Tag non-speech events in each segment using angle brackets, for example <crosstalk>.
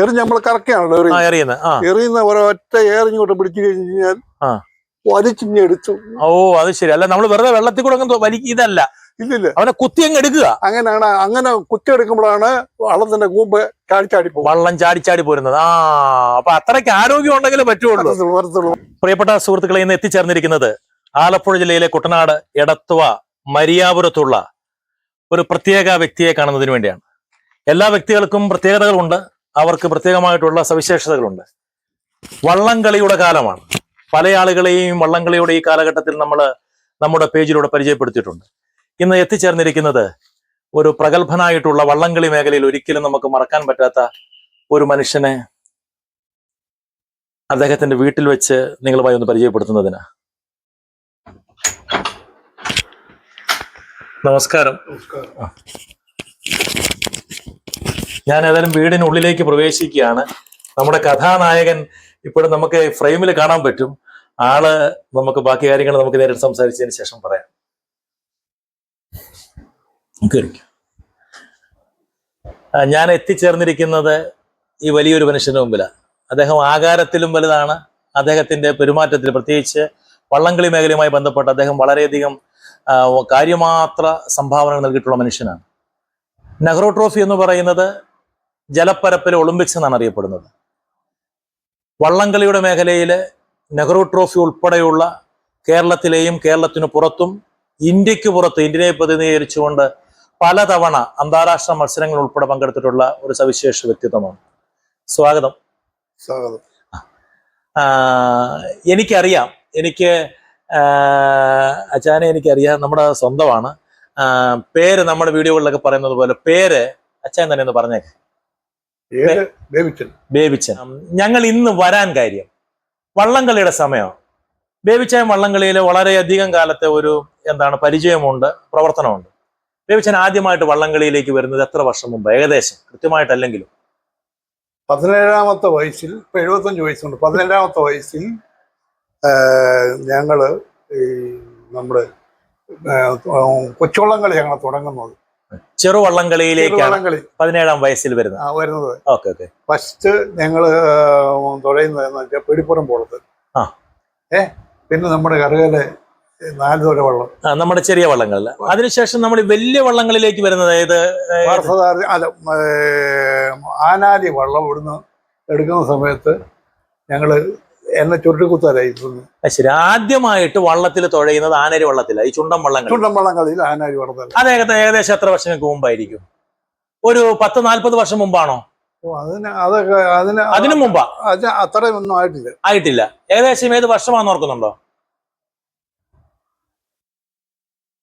എറിഞ്ഞ് നമ്മൾ കറക്കുകയാണല്ലോ എറിയുന്നത്. എറിയുന്ന. ഒരൊറ്റ ഏറിഞ്ഞോട്ട് പിടിച്ചു കഴിഞ്ഞു കഴിഞ്ഞാൽ ആ. വലിച്ചിഞ്ഞെടുത്തു ഓ അത് ശരി. അല്ല നമ്മൾ വെറുതെ വെള്ളത്തിൽ കൂടെ അങ്ങ് വലി ഇതല്ല. ഇല്ലില്ല അവനെ കുത്തി അങ്ങ് എടുക്കുക. അങ്ങനെയാണ് അങ്ങനെ കുത്തി എടുക്കുമ്പോഴാണ് വള്ളത്തിന്റെ കൂമ്പ് ചാടിച്ചാടി പോകും വള്ളം ചാടിച്ചാടി ചാടി പോരുന്നത്. ആ അപ്പൊ അത്രയ്ക്ക് ആരോഗ്യം ഉണ്ടെങ്കിലും പറ്റുള്ളൂ. പ്രിയപ്പെട്ട സുഹൃത്തുക്കളെ ഇന്ന് എത്തിച്ചേർന്നിരിക്കുന്നത് ആലപ്പുഴ ജില്ലയിലെ കുട്ടനാട് എടത്തുവ മരിയാപുരത്തുള്ള ഒരു പ്രത്യേക വ്യക്തിയെ കാണുന്നതിന് വേണ്ടിയാണ്. എല്ലാ വ്യക്തികൾക്കും പ്രത്യേകതകളുണ്ട്. അവർക്ക് പ്രത്യേകമായിട്ടുള്ള സവിശേഷതകളുണ്ട്. വള്ളംകളിയുടെ കാലമാണ്. പല ആളുകളെയും വള്ളംകളിയുടെ ഈ കാലഘട്ടത്തിൽ നമ്മൾ നമ്മുടെ പേജിലൂടെ പരിചയപ്പെടുത്തിയിട്ടുണ്ട്. ഇന്ന് എത്തിച്ചേർന്നിരിക്കുന്നത് ഒരു പ്രഗത്ഭനായിട്ടുള്ള വള്ളംകളി മേഖലയിൽ ഒരിക്കലും നമുക്ക് മറക്കാൻ പറ്റാത്ത ഒരു മനുഷ്യനെ അദ്ദേഹത്തിന്റെ വീട്ടിൽ വെച്ച് നിങ്ങളുമായി ഒന്ന് പരിചയപ്പെടുത്തുന്നതിന്. നമസ്കാരം. ഞാൻ ഏതായാലും വീടിനുള്ളിലേക്ക് പ്രവേശിക്കുകയാണ്. നമ്മുടെ കഥാനായകൻ ഇപ്പോഴും നമുക്ക് ഫ്രെയിമിൽ കാണാൻ പറ്റും. ആൾ നമുക്ക് ബാക്കി കാര്യങ്ങൾ നമുക്ക് നേരിട്ട് സംസാരിച്ചതിന് ശേഷം പറയാം. ഞാൻ എത്തിച്ചേർന്നിരിക്കുന്നത് ഈ വലിയൊരു മനുഷ്യന് മുമ്പിലാണ് അദ്ദേഹം ആകാരത്തിലും വലുതാണ്. അദ്ദേഹത്തിന്റെ പെരുമാറ്റത്തിൽ പ്രത്യേകിച്ച് വള്ളംകളി മേഖലയുമായി ബന്ധപ്പെട്ട് അദ്ദേഹം വളരെയധികം കാര്യമാത്ര സംഭാവനകൾ നൽകിയിട്ടുള്ള മനുഷ്യനാണ്. നെഹ്റു ട്രോഫി എന്ന് പറയുന്നത് ജലപ്പരപ്പിലെ ഒളിമ്പിക്സ് എന്നാണ് അറിയപ്പെടുന്നത്. വള്ളംകളിയുടെ മേഖലയിൽ നെഹ്റു ട്രോഫി ഉൾപ്പെടെയുള്ള കേരളത്തിലെയും കേരളത്തിനു പുറത്തും ഇന്ത്യയ്ക്ക് പുറത്ത് ഇന്ത്യയെ പ്രതിനിധീകരിച്ചുകൊണ്ട് പലതവണ അന്താരാഷ്ട്ര മത്സരങ്ങൾ ഉൾപ്പെടെ പങ്കെടുത്തിട്ടുള്ള ഒരു സവിശേഷ വ്യക്തിത്വമാണ്. സ്വാഗതം. സ്വാഗതം. എനിക്കറിയാം. എനിക്ക് അച്ചാനെ എനിക്കറിയാം. നമ്മുടെ സ്വന്തമാണ്. പേര് നമ്മുടെ വീഡിയോകളിലൊക്കെ പറയുന്നത് പോലെ പേര് അച്ഛൻ തന്നെ ഒന്ന് പറഞ്ഞേക്കെ. ബേബിച്ചൻ. ഞങ്ങൾ ഇന്ന് വരാൻ കാര്യം വള്ളംകളിയുടെ സമയം. ബേബിച്ചാൻ വള്ളംകളിയിൽ വളരെയധികം കാലത്തെ ഒരു എന്താണ് പരിചയമുണ്ട് പ്രവർത്തനമുണ്ട്. ബേബിച്ചൻ ആദ്യമായിട്ട് വള്ളംകളിയിലേക്ക് വരുന്നത് എത്ര വർഷം മുമ്പ്? ഏകദേശം കൃത്യമായിട്ടല്ലെങ്കിലും. പതിനേഴാമത്തെ വയസ്സിൽ ഇപ്പൊ എഴുപത്തഞ്ച് വയസ്സുണ്ട്. പതിനേഴാമത്തെ വയസ്സിൽ ഞങ്ങൾ ഈ നമ്മുടെ കൊച്ചുവള്ളംകളി ഞങ്ങൾ തുടങ്ങുന്നത്. ചെറു വള്ളംകളിയിലേക്കാണ് ചെറുവള്ളംകളി. പതിനേഴാം വയസ്സിൽ വരുന്നത്. വരുന്നത്. Okay okay. ഫസ്റ്റ് ഞങ്ങൾ തുഴയുന്നതെന്ന് വെച്ചാൽ പെടിപ്പുറം പോളത്ത്. ആ. ഏ? പിന്നെ നമ്മുടെ കറുകലെ നാല് തുഴ വള്ളം. നമ്മുടെ ചെറിയ വള്ളങ്ങളിൽ അതിനുശേഷം നമ്മൾ വലിയ വള്ളങ്ങളിലേക്ക് വരുന്നത് ഏത് അല്ല ആനാലി വള്ളം ഇവിടുന്ന് എടുക്കുന്ന സമയത്ത് ഞങ്ങൾ എന്നെ ചുരുട്ടിക്കുത്തലായിരുന്നു ആ, ശരി. ആദ്യമായിട്ട് വള്ളത്തിൽ തുഴയുന്നത് ആനരി വള്ളത്തില ഈ ചുണ്ടൻ വള്ളങ്ങൾ. ചുണ്ടൻ വള്ളങ്ങളിൽ ആനാരി വള്ളത്തിൽ. അത് ഏകദേശം എത്ര വർഷങ്ങൾക്ക് മുമ്പായിരിക്കും? ഒരു പത്ത് നാല്പത് വർഷം മുമ്പാണോ? അതിന് അതൊക്കെ അതിന് അതിനു മുമ്പാ? അത് അത്രയും ഒന്നും ആയിട്ടില്ല. ആയിട്ടില്ല. ഏകദേശം ഏത് വർഷമാണെന്ന് ഓർക്കുന്നുണ്ടോ?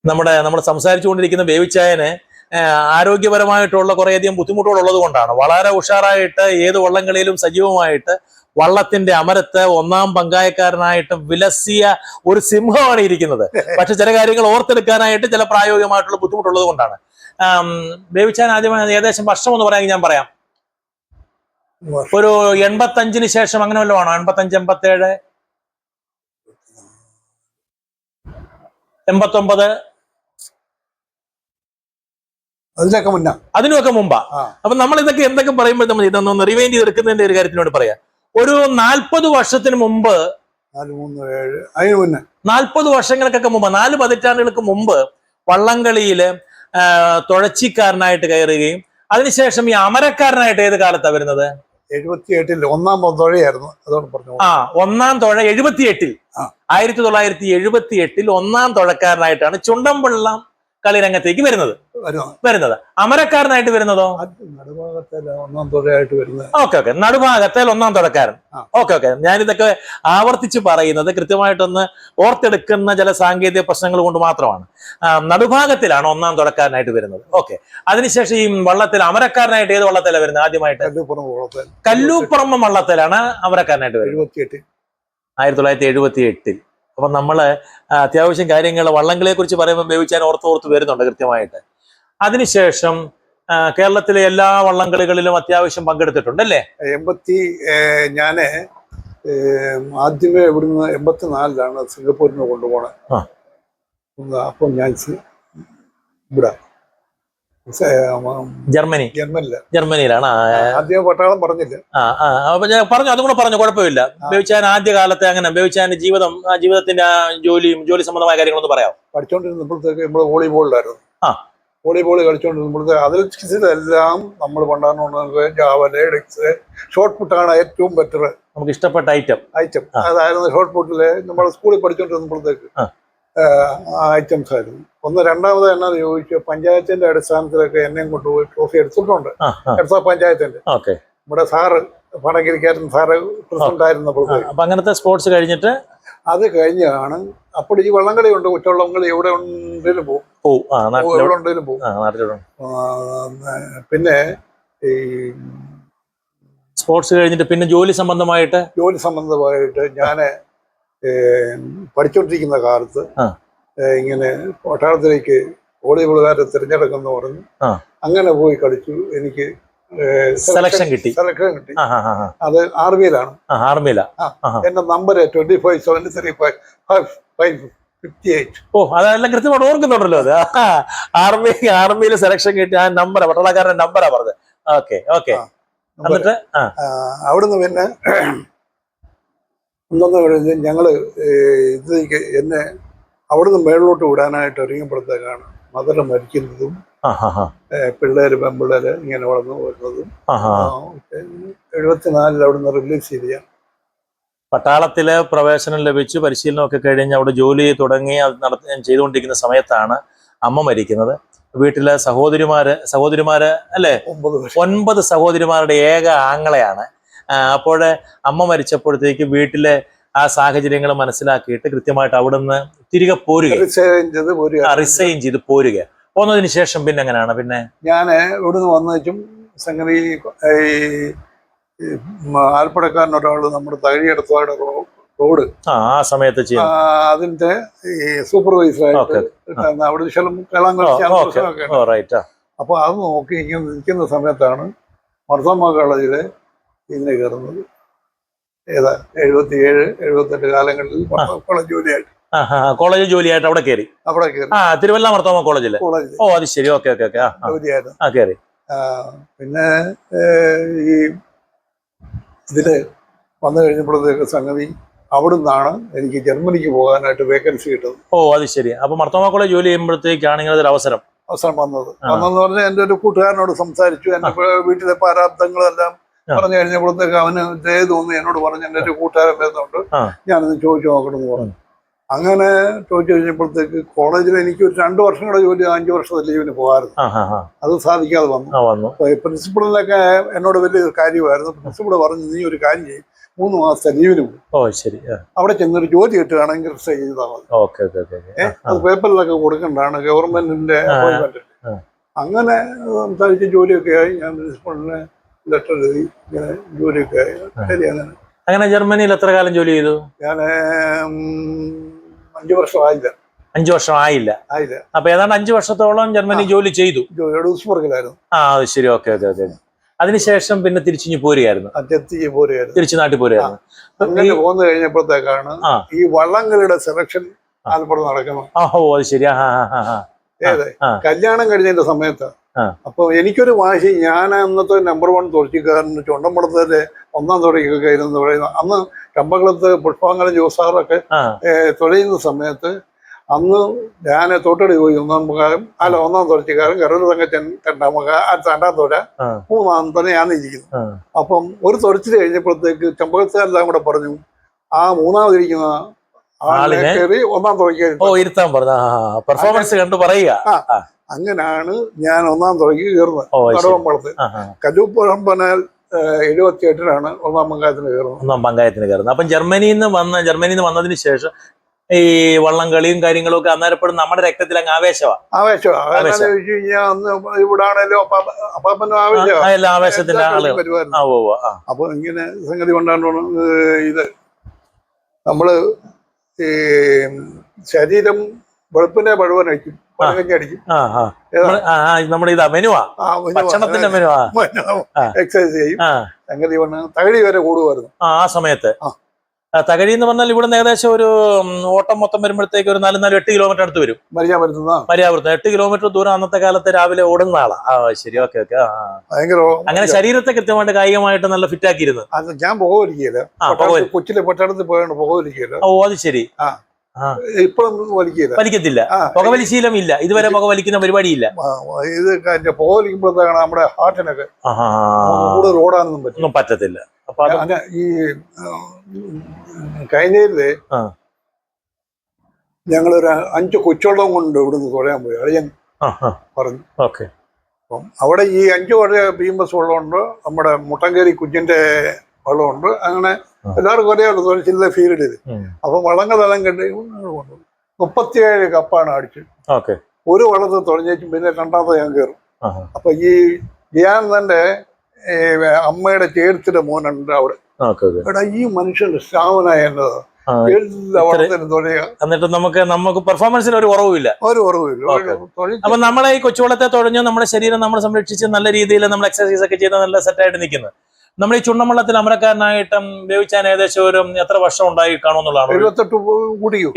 നമ്മുടെ നമ്മൾ സംസാരിച്ചുകൊണ്ടിരിക്കുന്ന ബേബിച്ചായന് ആഹ്, ആരോഗ്യപരമായിട്ടുള്ള കുറേയധികം ബുദ്ധിമുട്ടുകൾ ഉള്ളത് കൊണ്ടാണ് വളരെ ഉഷാറായിട്ട് ഏത് വള്ളംകളിയിലും സജീവമായിട്ട് വള്ളത്തിന്റെ അമരത്ത് ഒന്നാം പങ്കായക്കാരനായിട്ട് വിലസിയ ഒരു സിംഹമാണ് ഇരിക്കുന്നത്. പക്ഷെ ചില കാര്യങ്ങൾ ഓർത്തെടുക്കാനായിട്ട് ചില പ്രായോഗികമായിട്ടുള്ള ബുദ്ധിമുട്ടുള്ളത് കൊണ്ടാണ്. ബേബിച്ചാൻ ആദ്യമായി ഏകദേശം വർഷം എന്ന് പറയാമെങ്കിൽ ഞാൻ പറയാം. ഒരു എൺപത്തഞ്ചിന് ശേഷം അങ്ങനെ വല്ലതും ആണോ? എൺപത്തഞ്ച് എൺപത്തേഴ്? എൺപത്തൊമ്പത്? അതിനൊക്കെ മുന്നാ. അതിനൊക്കെ മുമ്പാ. അപ്പൊ നമ്മൾ ഇതൊക്കെ എന്തൊക്കെ പറയുമ്പോൾ നമ്മൾ ഇതൊന്നും റിവൈൻഡ് ചെയ്തെടുക്കുന്നതിന്റെ ഒരു കാര്യത്തിനോട് പറയാം. ഒരു നാൽപ്പത് വർഷത്തിന് മുമ്പ് നാൽപ്പത് വർഷങ്ങൾക്കൊക്കെ മുമ്പ് നാല് പതിറ്റാണ്ടുകൾക്ക് മുമ്പ് വള്ളംകളിയിൽ തുഴച്ചിക്കാരനായിട്ട് കയറുകയും അതിനുശേഷം ഈ അമരക്കാരനായിട്ട് ഏത് കാലത്താണ് വരുന്നത്? എഴുപത്തിയെട്ടിൽ ഒന്നാം തുഴയായിരുന്നു അതോട് പറഞ്ഞു. ആ ഒന്നാം തുഴ എഴുപത്തിയെട്ടിൽ. ആയിരത്തി തൊള്ളായിരത്തി എഴുപത്തി എട്ടിൽ ഒന്നാം തുഴക്കാരനായിട്ടാണ് ചുണ്ടൻവള്ളം കളിരംഗത്തേക്ക് വരുന്നത്. വരുന്നത്. അമരക്കാരനായിട്ട് വരുന്നതോ? ഒന്നാം തുഴയായിട്ട് വരുന്നത്. Okay okay. നടുഭാഗത്തെ ഒന്നാം തുടക്കാരൻ. Okay okay. ഞാനിതൊക്കെ ആവർത്തിച്ച് പറയുന്നത് കൃത്യമായിട്ടൊന്ന് ഓർത്തെടുക്കുന്ന ചില സാങ്കേതിക പ്രശ്നങ്ങൾ കൊണ്ട് മാത്രമാണ്. നടുഭാഗത്തിലാണ് ഒന്നാം തുടക്കാരനായിട്ട് വരുന്നത്. ഓക്കെ. അതിനുശേഷം ഈ വള്ളത്തിൽ അമരക്കാരനായിട്ട് ഏത് വള്ളത്തിലാണ് വരുന്നത് ആദ്യമായിട്ട്? കല്ലൂപ്പുറമ്പം വള്ളത്തിലാണ് അമരക്കാരനായിട്ട് വരുന്നത്. ആയിരത്തി തൊള്ളായിരത്തി എഴുപത്തി എട്ടിൽ അപ്പൊ നമ്മൾ അത്യാവശ്യം കാര്യങ്ങൾ വള്ളംകളിയെ കുറിച്ച് പറയുമ്പോൾ ബേബിച്ചാൻ ഓർത്ത് ഓർത്ത് വരുന്നുണ്ട് കൃത്യമായിട്ട്. അതിനുശേഷം കേരളത്തിലെ എല്ലാ വള്ളംകളികളിലും അത്യാവശ്യം പങ്കെടുത്തിട്ടുണ്ട് അല്ലേ? എൺപത്തി ഞാൻ ഞാൻ ആദ്യമേ ഇവിടുന്ന് എൺപത്തിനാലിലാണ് സിംഗപ്പൂരിന് കൊണ്ടുപോണത്. അപ്പം ഞാൻ ഇവിടെ. ജർമ്മനി. ജർമ്മനിയിലാണ്. ആദ്യം പട്ടാളം പറഞ്ഞില്ല. ആ അപ്പൊ ഞാൻ പറഞ്ഞു അതും കൂടെ പറഞ്ഞു കുഴപ്പമില്ല. ബേവിച്ചാൻ ആദ്യ കാലത്തെ അങ്ങനെ ബേവിച്ചാന്റെ ജീവിതം ആ ജീവിതത്തിന്റെ ജോലിയും ജോലി സംബന്ധമായ കാര്യങ്ങളൊന്ന് പറയാം പഠിച്ചോണ്ടിരുന്നപ്പോഴത്തേക്ക് നമ്മൾ വോളിബോളിലായിരുന്നു. ആ. വോളിബോൾ കളിച്ചുകൊണ്ടിരുന്നപ്പോഴത്തേക്ക് അതിൽ എല്ലാം നമ്മൾ പണ്ടാറുണ്ട് ജാവൽ ഡിക്സ് ഷോർട്ട് പുട്ടാണ് ഏറ്റവും ബെറ്റർ നമുക്ക് ഇഷ്ടപ്പെട്ട ഐറ്റം ഐറ്റം അതായിരുന്നു ഷോർട്ട് പുട്ടിൽ നമ്മൾ സ്കൂളിൽ പഠിച്ചുകൊണ്ടിരുന്നപ്പോഴത്തേക്ക് ആ. ഐറ്റംസ് ആയിരുന്നു. ഒന്ന് രണ്ടാമത് എന്നാ ചോദിച്ചു പഞ്ചായത്തിന്റെ അടിസ്ഥാനത്തിലൊക്കെ എന്നെയും കൊണ്ടുപോയി ട്രോഫി എടുത്തിട്ടുണ്ട്. എടുത്ത പഞ്ചായത്തിന്റെ. ഓക്കെ. നമ്മുടെ സാറ് പണക്കിരിക്കാരൻ സാറ് പ്രസിഡന്റ് ആയിരുന്നപ്പോഴത്തേക്ക് അപ്പൊ അങ്ങനത്തെ സ്പോർട്സ് കഴിഞ്ഞിട്ട്? അത് കഴിഞ്ഞാണ് അപ്പോൾ ഈ വള്ളംകളി ഉണ്ട് ഉച്ചവള്ളംകളി എവിടെ ഉണ്ടെങ്കിലും പോകും. എവിടെ ഉണ്ടെങ്കിലും പോകും. പിന്നെ ഈ സ്പോർട്സ് കഴിഞ്ഞിട്ട് പിന്നെ ജോലി സംബന്ധമായിട്ട്? ജോലി സംബന്ധമായിട്ട് ഞാൻ പഠിച്ചുകൊണ്ടിരിക്കുന്ന കാലത്ത് ഇങ്ങനെ പട്ടാളത്തിലേക്ക് വോളിബോളുകാരെ തിരഞ്ഞെടുക്കുന്നു പറഞ്ഞു. അങ്ങനെ പോയി കളിച്ചു. എനിക്ക് സെലക്ഷൻ കിട്ടി. സെലക്ഷൻ കിട്ടി. അത് ആർമിയിലാണ്. ആർമിയിലാണ്. എന്റെ number twenty five seventy three five five ഓ അതെല്ലാം കൃത്യമായിട്ട് ഓർക്കുന്നുണ്ടല്ലോ അത്. ആർമി ആർമിയിൽ സെലക്ഷൻ കിട്ടി ആ നമ്പറാ പട്ടാളക്കാരന്റെ നമ്പറാ പറഞ്ഞത്. Okay okay. എന്നിട്ട് അവിടുന്ന് പിന്നെ ഒന്നെന്ന് പറയുന്നത് ഞങ്ങൾ ഇത് എന്നെ അവിടുന്ന് മേളിലോട്ട് വിടാനായിട്ട് ഇറങ്ങിയപ്പോഴത്തേക്കാണ് മദർ മരിക്കുന്നതും പിള്ളേർ പെമ്പിള്ളേർ ആ പിള്ളേര് പെൺപിള്ളേര് ഇങ്ങനെ വളർന്നു വരുന്നതും എഴുപത്തിനാലിൽ അവിടുന്ന് റിലീസ് ചെയ്ത പട്ടാളത്തിലെ പ്രവേശനം ലഭിച്ചു പരിശീലനമൊക്കെ കഴിഞ്ഞ് അവിടെ ജോലി തുടങ്ങി അത് നടത്തി ചെയ്തുകൊണ്ടിരിക്കുന്ന സമയത്താണ് അമ്മ മരിക്കുന്നത്. വീട്ടിലെ സഹോദരിമാര് സഹോദരിമാര് അല്ലേ? ഒൻപത് സഹോദരിമാരുടെ ഏക ആങ്ങളെയാണ്. അപ്പോൾ അമ്മ മരിച്ചപ്പോഴത്തേക്ക് വീട്ടിലെ ആ സാഹചര്യങ്ങൾ മനസ്സിലാക്കിയിട്ട് കൃത്യമായിട്ട് അവിടുന്ന് തിരികെ പോരുക റിസൈൻ ചെയ്ത് പോരുക. പോന്നതിന് ശേഷം പിന്നെ എങ്ങനെയാണ്? പിന്നെ? ഞാൻ ഇവിടുന്ന് വന്നേക്കും സംഗതി ഈ ആൽപ്പടക്കാരൻ ഒരാൾ നമ്മുടെ തകഴിയെടുത്തോടെ റോഡ്. ആ സമയത്ത് അതിന്റെ ഈ സൂപ്പർവൈസറായിട്ട് അവിടെ അപ്പൊ അത് നോക്കി ഇങ്ങനെ നിൽക്കുന്ന സമയത്താണ് മർത്തമ്മ കോളേജിൽ ഇതിന് കയറുന്നത് ഏതാ എഴുപത്തി ഏഴ് എഴുപത്തെട്ട് കാലങ്ങളിൽ കോളേജ് ജോലിയായിട്ട്. കോളേജ് ജോലിയായിട്ട് അവിടെ കയറി അവിടെ കയറി ആ തിരുവല്ല മർത്തോമ കോളേജിലെ കോളേജിൽ ഓ അത് ശരി. Okay okay okay. ആ ആ, കയറി പിന്നെ ഈ ഇതിൽ വന്നു കഴിഞ്ഞപ്പോഴത്തേക്ക് സംഗതി അവിടുന്നാണ് എനിക്ക് ജർമ്മനിക്ക് പോകാനായിട്ട് വേക്കൻസി കിട്ടുന്നത്. ഓ അത് ശരി. അപ്പൊ മർത്തോമ കോളേജ് ജോലി ചെയ്യുമ്പോഴത്തേക്കാണ് ഇങ്ങനെ ഒരു അവസരം. അവസരം വന്നത്. വന്നെന്ന് പറഞ്ഞാൽ എന്റെ ഒരു കൂട്ടുകാരനോട് സംസാരിച്ചു. എന്റെ വീട്ടിലെ പ്രാരാബ്ദങ്ങളെല്ലാം. പറഞ്ഞു കഴിഞ്ഞപ്പോഴത്തേക്ക് അവന് ദയ തോന്നി എന്നോട് പറഞ്ഞു എന്റെ ഒരു കൂട്ടുകാരൻ വരുന്നുണ്ട്. ഞാനത് ചോദിച്ചു നോക്കണം എന്ന് പറഞ്ഞു അങ്ങനെ ചോദിച്ചു കഴിഞ്ഞപ്പോഴത്തേക്ക് കോളേജിൽ എനിക്ക് ഒരു രണ്ട് വർഷം കൂടെ ജോലി അഞ്ചു വർഷത്തെ ലീവിന് ആ അത് സാധിക്കാതെ വന്നു. പ്രിൻസിപ്പളിനൊക്കെ എന്നോട് വലിയ കാര്യമായിരുന്നു. പ്രിൻസിപ്പൾ പറഞ്ഞു നീ ഒരു കാര്യം ചെയ്യും. മൂന്ന് മാസത്തെ ലീവിന് പോകും ശരി. അവിടെ ചെന്നൊരു ജോലി കിട്ടുകയാണെങ്കിൽ റിസൈൻ ചെയ്താൽ മതി. അത് പേപ്പറിലൊക്കെ കൊടുക്കേണ്ടതാണ് ഗവൺമെന്റിന്റെ അപ്പോയിന്റ്മെന്റ് അങ്ങനെ സംസാരിച്ച് ജോലിയൊക്കെ ആയി. ഞാൻ പ്രിൻസിപ്പളിനെ ലെറ്റർ എഴുതി ഇങ്ങനെ ജോലിയൊക്കെ ആയി ശരി അങ്ങനെ അങ്ങനെ ജർമ്മനിയിൽ എത്ര കാലം ജോലി ചെയ്തു? ഞാൻ അഞ്ചു വർഷം ആയില്ല. അഞ്ചു വർഷം ആയില്ല. ആയില്ല. അപ്പൊ ഏതാണ്ട് അഞ്ചു വർഷത്തോളം ജർമ്മനി ജോലി ചെയ്തു. ഡൂസ്ബർഗിലായിരുന്നു ആ അത് ശരി. Okay okay okay. അതിനുശേഷം പിന്നെ തിരിച്ചിഞ്ഞ് പോരുകയായിരുന്നു. തിരിച്ചു നാട്ടിൽ പോരുകയായിരുന്നു. അങ്ങനെ പോന്നു കഴിഞ്ഞപ്പോഴത്തേക്കാണ് ഈ വള്ളങ്ങളുടെ സെലക്ഷൻ ആലപ്പുഴ നടക്കുന്നത്. ഓ അത് ശരി. ആ. കല്യാണം കഴിഞ്ഞതിന്റെ സമയത്ത്. അപ്പൊ എനിക്കൊരു വാശി ഞാൻ അന്നത്തെ നമ്പർ വൺ തുറച്ചിക്കാരൻ ചുണ്ടമ്പടത്തിന്റെ ഒന്നാം ഇരുന്ന് പറയുന്നത് അന്ന് കമ്പകളത്ത് പുഷ്പാങ്കലം ജോസാറൊക്കെ തുഴയുന്ന സമയത്ത് അന്ന് ഞാൻ തൊട്ടടി പോയി ഒന്നാം മുഖാരം അല്ല ഒന്നാം തുറച്ചിക്കാരൻ കരൂർ തങ്കച്ചൻ രണ്ടാം മുഖ രണ്ടാം തുഴ. മൂന്നാം തന്നെ ഞാൻ ഇരിക്കുന്നു. അപ്പം ഒരു തുറച്ചിൽ കഴിഞ്ഞപ്പോഴത്തേക്ക് ചമ്പകത്തുകാരെല്ലാം കൂടെ പറഞ്ഞു ആ മൂന്നാമതിരിക്കുന്ന ആളിനെ ആളിനെ? കയറി ഒന്നാം തുറയ്ക്ക് ഓ ഇരുത്താൻ പറഞ്ഞു. പെർഫോമൻസ് കണ്ടു പറയുക. അങ്ങനെയാണ് ഞാൻ ഒന്നാം തുറയ്ക്ക് കയറുന്നത്. കടവമ്പളത്ത് കജുപ്പുറമ്പനാൽ എഴുപത്തി എട്ടിലാണ് ഒന്നാം പങ്കായത്തിന് കയറുന്നത്. ഒന്നാം പങ്കായത്തിന് കയറുന്നത്. അപ്പം ജർമ്മനിയിൽ നിന്ന് വന്ന ജർമ്മനിയിൽ നിന്ന് വന്നതിന് ശേഷം ഈ വള്ളം കളിയും കാര്യങ്ങളും ഒക്കെ അന്നേരപ്പെടും നമ്മുടെ രക്തത്തിൽ അങ്ങ് ആവേശമാണ് ആവേശം ആവേശം. അതെന്നാന്ന് ചോദിച്ചു കഴിഞ്ഞാൽ അന്ന് ഇവിടെ ആണേലും അപ്പാപ്പനും ആവേശം ആ എല്ലാ ആവേശത്തിന്റെ അപ്പൊ ഇങ്ങനെ സംഗതി കൊണ്ടാണ് ഇത് നമ്മൾ ഈ ശരീരം വെളുപ്പിനെ പഴുവൻ അടിക്കും. നമ്മുടെ ഇതാ മെനുവാ. ഭക്ഷണത്തിന്റെ മെനുവാ. എക്സസൈസ് ചെയ്യും. സംഗതി തകഴി വരെ കൂടുമായിരുന്നു. ആ സമയത്ത്. തകഴി എന്ന് പറഞ്ഞാൽ ഇവിടെ ഏകദേശം ഒരു ഓട്ടം മൊത്തം വരുമ്പോഴത്തേക്ക് ഒരു നാല് നാല് എട്ട് കിലോമീറ്റർ അടുത്ത് വരും. മര്യാപുരത്ത്. എട്ട് കിലോമീറ്റർ ദൂരം അന്നത്തെ കാലത്ത് രാവിലെ ഓടുന്ന ആളാ. ആ ശരി ഓക്കെ ഓക്കെ. അങ്ങനെ ശരീരത്തെ കൃത്യമായിട്ട് കായികമായിട്ട് നല്ല ഫിറ്റ് ആക്കിയിരുന്നു ഞാൻ പുകവലി കൊച്ചിലെ പട്ടണത്തിൽ പോയാണ് പുകവലിക്കുകയില്ല ഓ അത് ശരി. ഇപ്പോഴൊന്നും വലിക്കില്ല. വലിക്കത്തില്ല. പുകവലിശീലം പുകവലി ശീലം ഇല്ല ഇതുവരെ പുകവലിക്കുന്ന പരിപാടിയില്ല. ഇത് പുകവലിക്കുമ്പോഴത്തേക്കാണ് നമ്മുടെ ഹാർട്ടിനൊക്കെ. കൂടുതൽ ഓടാനൊന്നും പറ്റും പറ്റത്തില്ല. അപ്പൊ ഈ കൈനയിൽ ഞങ്ങളൊരു അഞ്ച് കൊച്ചോളം കൊണ്ട് ഇവിടുന്ന് തുഴയാൻ പോയി. അളിയൻ. പറഞ്ഞു. ഓക്കെ. അപ്പം അവിടെ ഈ അഞ്ച് ബീം ബസ് വെള്ളമുണ്ട് നമ്മുടെ മുട്ടങ്കേരി കുഞ്ഞിന്റെ വെള്ളമുണ്ട്. അങ്ങനെ. എല്ലാവർക്കും അറിയാമല്ലോ ചില ഫീൽഡിൽ അപ്പൊ വളങ്ങൾ എല്ലാം കണ്ട് മുപ്പത്തിയേഴ് കപ്പാണ് അടിച്ചത്. ഓക്കെ. ഒരു വള്ളത്തിൽ തുഴഞ്ഞേച്ചും പിന്നെ രണ്ടാമത്തെ ഞാൻ കയറും. അപ്പൊ ഈ ഞാൻ തന്റെ അമ്മയുടെ ചേർത്തിന്റെ മോനുണ്ട് അവിടെ. എടാ ഈ മനുഷ്യന്റെ സ്റ്റാമിനായ എന്നത്? എന്നിട്ട് നമുക്ക് നമുക്ക് പെർഫോമൻസിന് ഒരു കുറവുമില്ല. ഒരു കുറവില്ല. അപ്പൊ നമ്മളെ ഈ കൊച്ചുവളത്തെ തുഴഞ്ഞ് നമ്മുടെ ശരീരം നമ്മൾ സംരക്ഷിച്ച് നല്ല രീതിയിൽ നമ്മൾ എക്സസൈസ് ഒക്കെ ചെയ്ത് നല്ല സെറ്റായിട്ട് നിൽക്കുന്നത് നമ്മൾ ഈ ചുണ്ടൻവെള്ളത്തിൽ അമരക്കാരനായിട്ടും വേവിച്ചാൻ ഏകദേശം ഒരു എത്ര വർഷം ഉണ്ടായി കാണുമെന്നുള്ളതാണ്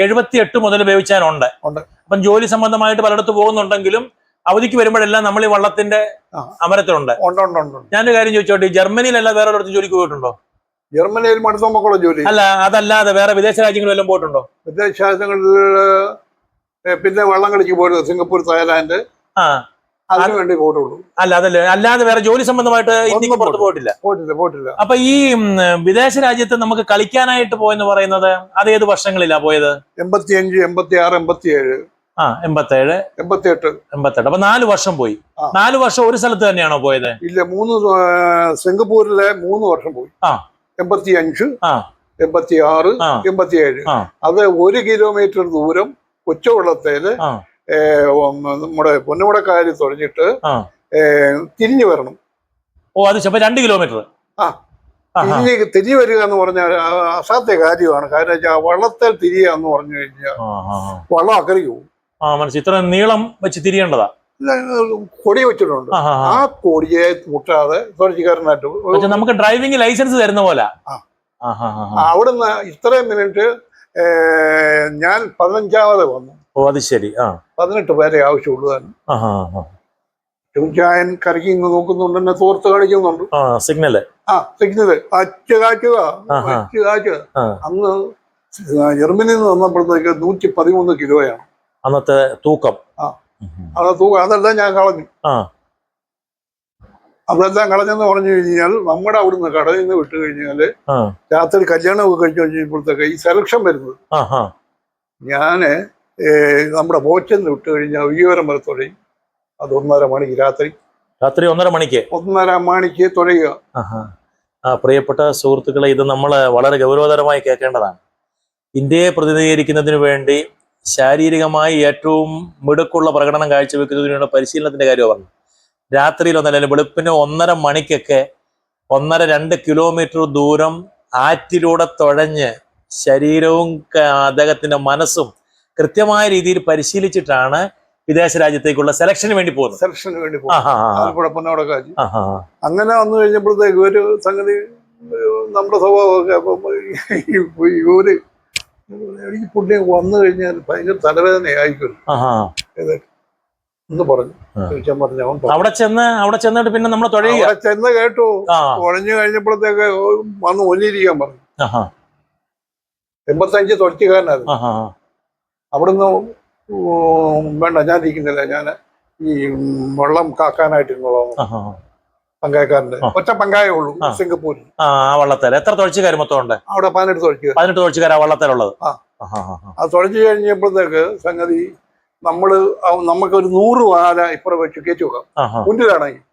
എഴുപത്തിയെട്ട് മുതൽ വേവിച്ചാനുണ്ട് ഉണ്ട്. അപ്പം ജോലി സംബന്ധമായിട്ട് പലയിടത്ത് പോകുന്നുണ്ടെങ്കിലും അവധിക്ക് വരുമ്പോഴെല്ലാം നമ്മൾ ഈ വള്ളത്തിന്റെ. അമരത്തിലുണ്ട്. ഞാനൊരു കാര്യം ചോദിച്ചോട്ടെ ജർമ്മനിയിലല്ല വേറെ ഒരിടത്ത് ജോലിക്ക് പോയിട്ടുണ്ടോ? ജർമ്മനിയിൽ മടുത്തോമ്പക്കുള്ള ജോലി. അല്ല അതല്ലാതെ വേറെ വിദേശ രാജ്യങ്ങളിൽ വല്ലതും പോയിട്ടുണ്ടോ? വിദേശ രാജ്യങ്ങളിൽ പിന്നെ വള്ളം കളിക്ക് പോയിരുന്നു സിംഗപ്പൂർ തായ്ലാന്റ് ആ അതിനു വേണ്ടി പോയിട്ടുള്ളൂ. അല്ല അതല്ലേ. അല്ലാതെ വേറെ ജോലി സംബന്ധമായിട്ട് ഇന്ത്യയ്ക്ക് പുറത്ത് പോയിട്ടില്ല. പോയിട്ടില്ല. പോയിട്ടില്ല അപ്പൊ ഈ വിദേശ രാജ്യത്ത് നമുക്ക് കളിക്കാനായിട്ട് പോയെന്ന് പറയുന്നത് അത് ഏത് വർഷങ്ങളിലാ പോയത്? എൺപത്തി അഞ്ച് എൺപത്തി ആറ് എൺപത്തി ഏഴ് ആ എൺപത്തേഴ് എൺപത്തി എട്ട് എൺപത്തെട്ട് അപ്പൊ നാല് വർഷം പോയി. നാല് വർഷം ഒരു സ്ഥലത്ത് തന്നെയാണോ പോയത്? ഇല്ല മൂന്ന് സിംഗപ്പൂരിലെ മൂന്ന് വർഷം പോയി. ആ. എൺപത്തി അഞ്ച് ആ. എൺപത്തി ആറ്. എൺപത്തി ഏഴ് അത് ഒരു കിലോമീറ്റർ ദൂരം കൊച്ചുവള്ളത്തേൽ നമ്മുടെ പൊന്നുമുടക്കാരി തുഴഞ്ഞിട്ട്. തിരിഞ്ഞു വരണം. ഓ അത് രണ്ട് കിലോമീറ്റർ. ആ. തിരിഞ്ഞ് തിരിഞ്ഞു വരിക എന്ന് പറഞ്ഞാൽ അസാധ്യ കാര്യമാണ്. കാരണം വെച്ചാൽ വള്ളത്തിൽ തിരിയുക എന്ന് പറഞ്ഞു കഴിഞ്ഞാൽ വള്ളം അക്കറി പോകും. ആ മനസ്സിൽ ഇത്ര നീളം വെച്ച് തിരിയേണ്ടതാ. കൊടി വെച്ചിട്ടുണ്ട്. ആ, കൊടിയെ മുട്ടാതെ തുറച്ചിക്കാരനായിട്ട് നമുക്ക് ഡ്രൈവിംഗ് ലൈസൻസ് തരുന്ന പോലെ. അവിടുന്ന് ഇത്രയും മിനിറ്റ് ഞാൻ പതിനഞ്ചാമത് വന്നു. ഓ അത് ശരി. ആ. പതിനെട്ട് പേരെ ആവശ്യമുള്ളൂ തന്നെ ആ, ആ, ആ. ചായൻ കരക്കി ഇങ്ങ് നോക്കുന്നുണ്ട് എന്നെ തോർത്ത് കളിക്കുന്നുണ്ട് സിഗ്നൽ സിഗ്നൽ. ആ സിഗ്നൽ. അച്ച് കാച്ചുക അച്ചു കാച്ചുക. അന്ന് ജർമ്മനിയിൽ നിന്ന് വന്നപ്പോഴത്തേക്ക് നൂറ്റി പതിമൂന്ന് കിലോയാണ്. അന്നത്തെ തൂക്കം. ആ. അത് തൂക്കം. അതെല്ലാം ഞാൻ കളഞ്ഞു. അതെല്ലാം കളഞ്ഞെന്ന് പറഞ്ഞു കഴിഞ്ഞാൽ നമ്മുടെ അവിടുന്ന് കടയിൽ നിന്ന് വിട്ടു കഴിഞ്ഞാൽ ആ. രാത്രി കല്യാണമൊക്കെ കഴിച്ചു കഴിഞ്ഞപ്പോഴത്തേക്ക് ഈ സെലക്ഷൻ വരുന്നത്. ഞാൻ നമ്മുടെ ബോച്ചെന്ന് വിട്ടു കഴിഞ്ഞാൽ വിയോരം വരെ തുഴയും. അത് ഒന്നര മണിക്ക് രാത്രി. രാത്രി ഒന്നര മണിക്ക്? ഒന്നര മണിക്ക് തുഴയുക. ആ പ്രിയപ്പെട്ട സുഹൃത്തുക്കളെ ഇത് നമ്മൾ വളരെ ഗൗരവതരമായി കേൾക്കേണ്ടതാണ്. ഇന്ത്യയെ പ്രതിനിധീകരിക്കുന്നതിന് വേണ്ടി ശാരീരികമായി ഏറ്റവും മിടുക്കുള്ള പ്രകടനം കാഴ്ചവെക്കുന്നതിനുള്ള പരിശീലനത്തിന്റെ കാര്യമാണ് പറഞ്ഞു. രാത്രിയിൽ ഒന്നല്ല വെളുപ്പിന് ഒന്നര മണിക്കൊക്കെ ഒന്നര രണ്ട് കിലോമീറ്റർ ദൂരം ആറ്റിലൂടെ തുഴഞ്ഞ് ശരീരവും അദ്ദേഹത്തിന്റെ മനസ്സും കൃത്യമായ രീതിയിൽ പരിശീലിച്ചിട്ടാണ് വിദേശ രാജ്യത്തേക്കുള്ള സെലക്ഷന് വേണ്ടി പോകുന്നത്. സെലക്ഷന് വേണ്ടി പോകുന്നത്. അങ്ങനെ വന്നു കഴിഞ്ഞപ്പോഴത്തേക്ക് ഒരു സംഗതി നമ്മുടെ സ്വഭാവമൊക്കെ അപ്പം ഒരു എനിക്ക് വന്നു കഴിഞ്ഞാൽ ഭയങ്കര തലവേദനയായിരിക്കും ആഹാ. എന്ന് പറഞ്ഞു. ആ. ചോദിച്ചാൻ പറഞ്ഞു അവൻ അവിടെ ചെന്ന് അവിടെ ചെന്നിട്ട് പിന്നെ നമ്മൾ തുഴയുക. അവിടെ ചെന്ന് കേട്ടു. ആ. കുഴഞ്ഞു കഴിഞ്ഞപ്പോഴത്തേക്ക് വന്ന് ഒന്നിരിക്കാൻ പറഞ്ഞു. എൺപത്തഞ്ച് തൊഴിച്ചുകാരനായിരുന്നു. അവിടുന്ന് വേണ്ട ഞാൻ ഇരിക്കുന്നില്ല. ഞാൻ ഈ വെള്ളം കാക്കാനായിട്ടിരുന്നോളാം. ആഹാ. പങ്കായക്കാരന്റെ. ഒറ്റ പങ്കായേ ഉള്ളൂ. സിംഗപ്പൂരിൽ. ആ വള്ളത്തേൽ എത്ര തുഴച്ചുകാർ മൊത്തം ഉണ്ട്? അവിടെ പതിനെട്ട് തുഴച്ചു പതിനെട്ട് തുഴച്ചുകാരാ വള്ളത്തേലുള്ളത്? ആ. അത് തുഴച്ചു കഴിഞ്ഞപ്പോഴത്തേക്ക് സംഗതി നമ്മൾ നമുക്ക് ഒരു നൂറ് വാല ഇപ്പുറം വെച്ച് കയറ്റി വെക്കാം. മുന്നിലാണെങ്കിൽ.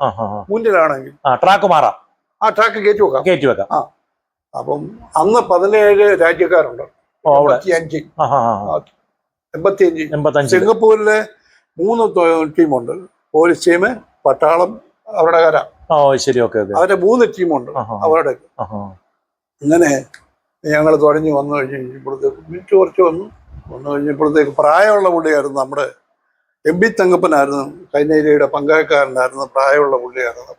മുന്നിലാണെങ്കിൽ ആ ട്രാക്ക് മാറാം. ആ ട്രാക്ക് കയറ്റി വെക്കാം. കയറ്റി വെക്കാം. അപ്പം അന്ന് പതിനേഴ് രാജ്യക്കാരുണ്ട്. എൺപത്തിയഞ്ച്. എൺപത്തിയഞ്ച്. സിംഗപ്പൂരിലെ മൂന്ന് ടീമുണ്ട്. പോലീസ് ടീം പട്ടാളം അവരുടെ കര. ശരി ഓക്കെ അവരുടെ മൂന്ന് ടീമുണ്ട് അവരുടെ. അങ്ങനെ ഇങ്ങനെ ഞങ്ങൾ തുടങ്ങി വന്നു കഴിഞ്ഞ് കഴിഞ്ഞപ്പോഴത്തേക്ക് മിനിറ്റ് കുറച്ച് വന്നു. വന്നു കഴിഞ്ഞപ്പോഴത്തേക്ക് പ്രായമുള്ള പുള്ളിയായിരുന്നു നമ്മുടെ എം ബി തങ്കപ്പനായിരുന്നു. കൈനേരിയുടെ പങ്കായക്കാരനായിരുന്നു പ്രായമുള്ള പുള്ളിയായിരുന്നു.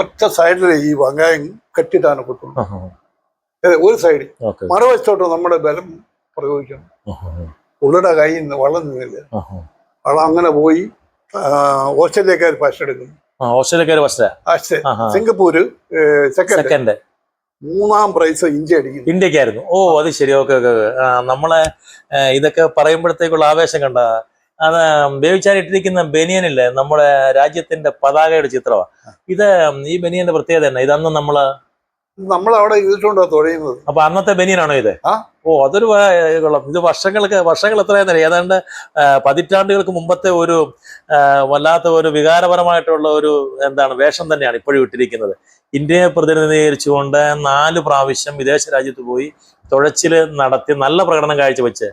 ഒറ്റ സൈഡിൽ ഈ പങ്കായം കെട്ടിട്ടാണ് ആഹാ. ഒരു സൈഡിൽ. മറുവശത്തോട്ട് നമ്മുടെ ബലം പ്രയോഗിക്കണം. പുള്ളിയുടെ കയ്യിൽ നിന്ന് വള്ളം നിന്നില്ല വള്ളം അങ്ങനെ പോയി ഓസ്ട്രേലിയക്കാർ ഫസ്റ്റ് എടുക്കുന്നു. ഓസ്ട്രേലിയക്കാര് ഫസ്റ്റ്? Singapore second. മൂന്നാം പ്രൈസ് ഇന്ത്യ അടിക്കുന്നു ഇന്ത്യക്കായിരുന്നു. ഓ അത് ശരി. ഓക്കെ ഓക്കെ നമ്മളെ ഇതൊക്കെ പറയുമ്പോഴത്തേക്കുള്ള ആവേശം കണ്ട അത് ബേബിച്ചാരി ഇട്ടിരിക്കുന്ന ബനിയനില്ലേ നമ്മുടെ രാജ്യത്തിന്റെ പതാകയുടെ ചിത്രമാണ് ഇത് ഈ ബനിയന്റെ പ്രത്യേകത തന്നെ ഇതന്ന് നമ്മൾ നമ്മളവിടെ ഇതിട്ടുണ്ടോ തുഴയുന്നത് അപ്പൊ അന്നത്തെ ബനിയനാണോ ഇത്? ഓ അതൊരു കൊള്ളാം. ഇത് വർഷങ്ങൾക്ക് വർഷങ്ങൾ എത്രയെന്നറിയാം ഏതാണ്ട് പതിറ്റാണ്ടുകൾക്ക് മുമ്പത്തെ ഒരു വല്ലാത്ത ഒരു വികാരപരമായിട്ടുള്ള ഒരു എന്താണ് വേഷം തന്നെയാണ് ഇപ്പോഴും ഇട്ടിരിക്കുന്നത്. ഇന്ത്യയെ പ്രതിനിധീകരിച്ചുകൊണ്ട് നാല് പ്രാവശ്യം വിദേശ രാജ്യത്ത് പോയി തുഴച്ചിൽ നടത്തി നല്ല പ്രകടനം കാഴ്ചവെച്ച്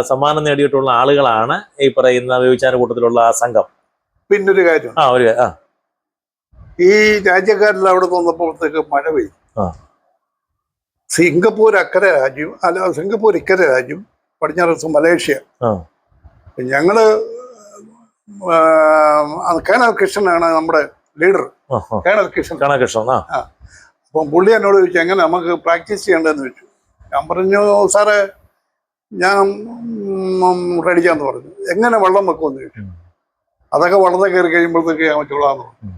സമ്മാനം നേടിയിട്ടുള്ള ആളുകളാണ് ഈ പറയുന്ന വ്യഭിചാര കൂട്ടത്തിലുള്ള ആ സംഘം. പിന്നൊരു കാര്യം. ആ ഒരു ആ. ഈ രാജ്യക്കാരിൽ അവിടെ വന്നപ്പോഴത്തേക്ക് മഴ പെയ്യും സിംഗപ്പൂർ അക്കരെ രാജ്യം അല്ല സിംഗപ്പൂർ ഇക്കരെ രാജ്യം പടിഞ്ഞാറ് ദിവസം മലേഷ്യ. ഞങ്ങൾ ആ, കൃഷ്ണനാണ് നമ്മുടെ ലീഡർ. കേണൽ കൃഷ്ണൻ. ആ. അപ്പം പുള്ളി എന്നോട് ചോദിച്ചു എങ്ങനെ നമുക്ക് പ്രാക്ടീസ് ചെയ്യേണ്ടതെന്ന് ചോദിച്ചു. ഞാൻ പറഞ്ഞു സാറേ ഞാൻ റെഡിക്കാന്ന് പറഞ്ഞു. എങ്ങനെ വെള്ളം വെക്കുമെന്ന് ചോദിച്ചു. അതൊക്കെ വെള്ളത്തിൽ കയറി കഴിയുമ്പോഴത്തേക്ക് ഞാൻ വെച്ചോളാന്ന് പറഞ്ഞു.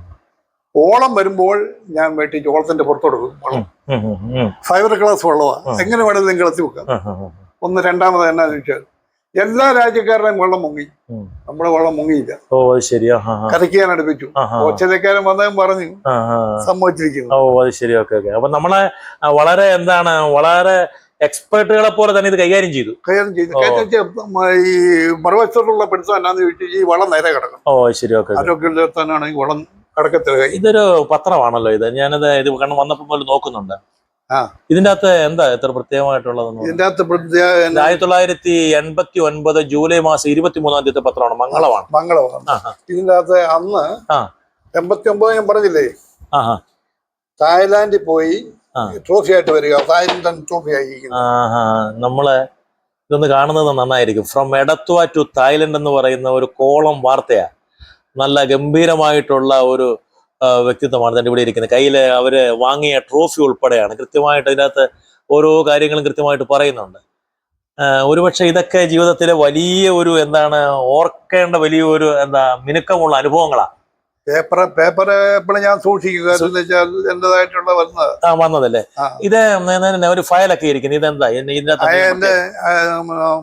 ഓളം വരുമ്പോൾ ഞാൻ വെട്ടി ഓളത്തിന്റെ പുറത്തെടുക്കും വെള്ളം. ഫൈബർ ഗ്ലാസ് വെള്ളമാണ് എങ്ങനെ വേണമെങ്കിലും കളത്തി വെക്കാം. ഒന്ന് രണ്ടാമത് എന്നാ ചോദിച്ചാൽ എല്ലാ രാജ്യക്കാരുടെയും വെള്ളം മുങ്ങി. നമ്മുടെ വെള്ളം മുങ്ങിയില്ല. ഓ അത് ശരിയാ. കരയ്ക്കാൻ അടുപ്പിച്ചു. ഒച്ചതക്കാരൻ വന്നതും പറഞ്ഞു സംഭവിച്ചിരിക്കുന്നു ഓ അത് ശരി. Okay okay. അപ്പൊ നമ്മളെ വളരെ എന്താണ് വളരെ എക്സ്പേർട്ടുകളെ പോലെ തന്നെ ഇത് കൈകാര്യം ചെയ്തു. കൈകാര്യം ചെയ്തു. ഈ മറുവശത്തോട്ടുള്ള പിടുത്തം എന്നാന്ന് ചോദിച്ചു ഈ വളം നേരെ കിടക്കണം. ഓ ശരി. ഓക്കെ ഈ വളം കിടക്കത്തില്ല ഇതൊരു പത്രമാണല്ലോ ഇത്. ഞാനത് ഇത് കണ്ണ് വന്നപ്പോൾ നോക്കുന്നുണ്ട്. ഇതിന്റെ അകത്ത് എന്താ എത്ര പ്രത്യേകമായിട്ടുള്ളത് ഇതിന്റെ അകത്ത് പ്രത്യേക ആയിരത്തി തൊള്ളായിരത്തി എൺപത്തി ഒൻപത് ജൂലൈ മാസം ഇരുപത്തി മൂന്നാം തീയതി പത്രമാണ്. മംഗളമാണ്. മംഗളമാണ്. ഇതിന്റെ അകത്ത് അന്ന്. എൺപത്തി ഒമ്പത് ഞാൻ പറഞ്ഞില്ലേ? തായ്ലാന്റിൽ പോയി ട്രോഫി ആയിട്ട് വരിക. തായ്ലൻഡൻ ട്രോഫി ആയി നമ്മളെ ഇതൊന്ന് കാണുന്നത് നന്നായിരിക്കും. ഫ്രം എടത്വ ടു തായ്ലൻഡ് എന്ന് പറയുന്ന ഒരു കോളം വാർത്തയാ. നല്ല ഗംഭീരമായിട്ടുള്ള ഒരു വ്യക്തിത്വമാണ് തന്റെ ഇവിടെ ഇരിക്കുന്നത്. കയ്യിൽ അവർ വാങ്ങിയ ട്രോഫി ഉൾപ്പെടെയാണ്. കൃത്യമായിട്ട് ഇതിനകത്ത് ഓരോ കാര്യങ്ങളും കൃത്യമായിട്ട് പറയുന്നുണ്ട്. ഒരുപക്ഷെ ഇതൊക്കെ ജീവിതത്തിലെ വലിയ ഒരു എന്താണ് ഓർക്കേണ്ട വലിയ ഒരു എന്താ മിനുക്കമുള്ള അനുഭവങ്ങളാ. പേപ്പർ പേപ്പർ എപ്പോഴും ഞാൻ സൂക്ഷിക്കുക. എന്റേതായിട്ടുള്ള വന്നത്. ആ വന്നതല്ലേ. ഇത് ഒരു ഫയലൊക്കെ ഇരിക്കുന്നത് ഇതെന്താ? എന്റെ